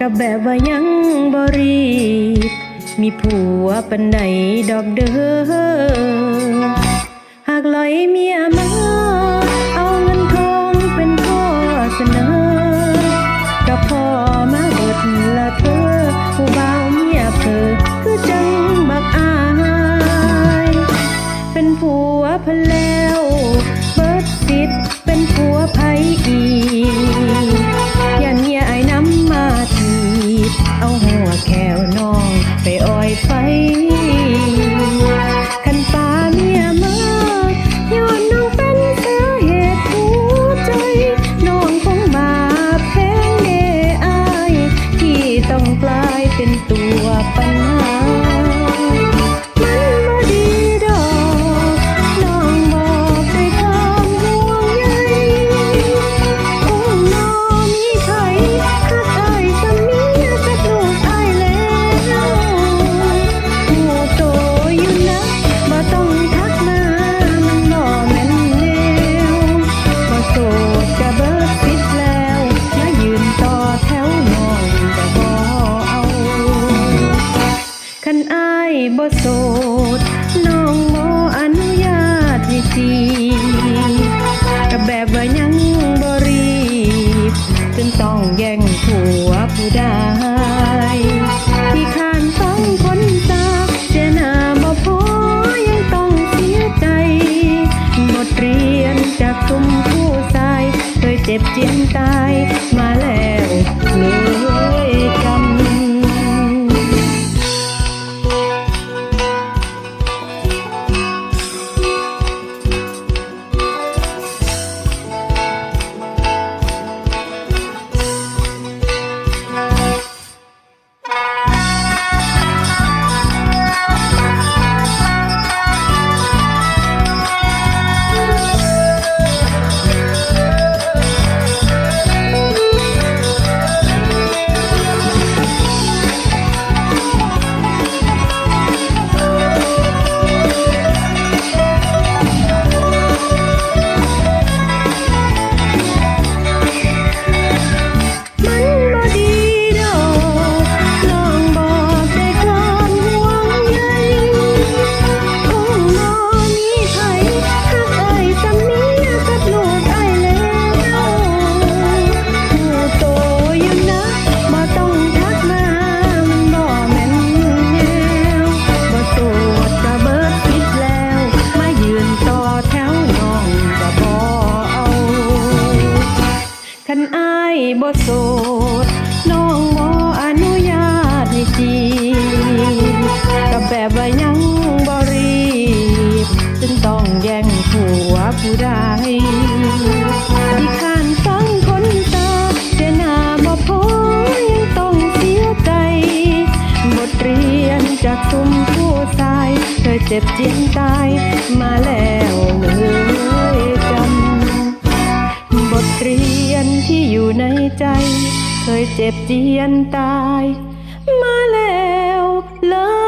กับแบบว่ายังบรีบมีผัวปันใดดอกเด้อหากลอยเมียมาเอาเงินทองเป็นข้อเสนอก็พอมาเบิดละเธอผู้บ่าวเมียเพอคือจังบักอาย เป็นผัวเพนแล เอาหัวแข บ่โสดน้องบ่อนุญาตให้จีบก็แบบว่ายังบ่รีบจนต้องแย่งผัวผู้ใดที่ข้านต้องคนตาเสียหน้าบ่พอยังต้องเสียใจบทเรียนจากกลุ่มผู้ชายเคยเจ็บเจียนตา ดน้องบ่อนุญาตให้จีบกับแบบว่ายังบ่รีบจนต้องแย่งผัวผู้ใดที่ข้านฟังคนตาเสียหน้าบ่พอยังต้องเสียใจ บทเรียนจากตุ่มผู้ชายเคยเจ็บเจียนตายมาแล้วเลยจำบทเรียนที่อยู่ในใจ เคยเจ็บเจียนตาย มาแล้วเลย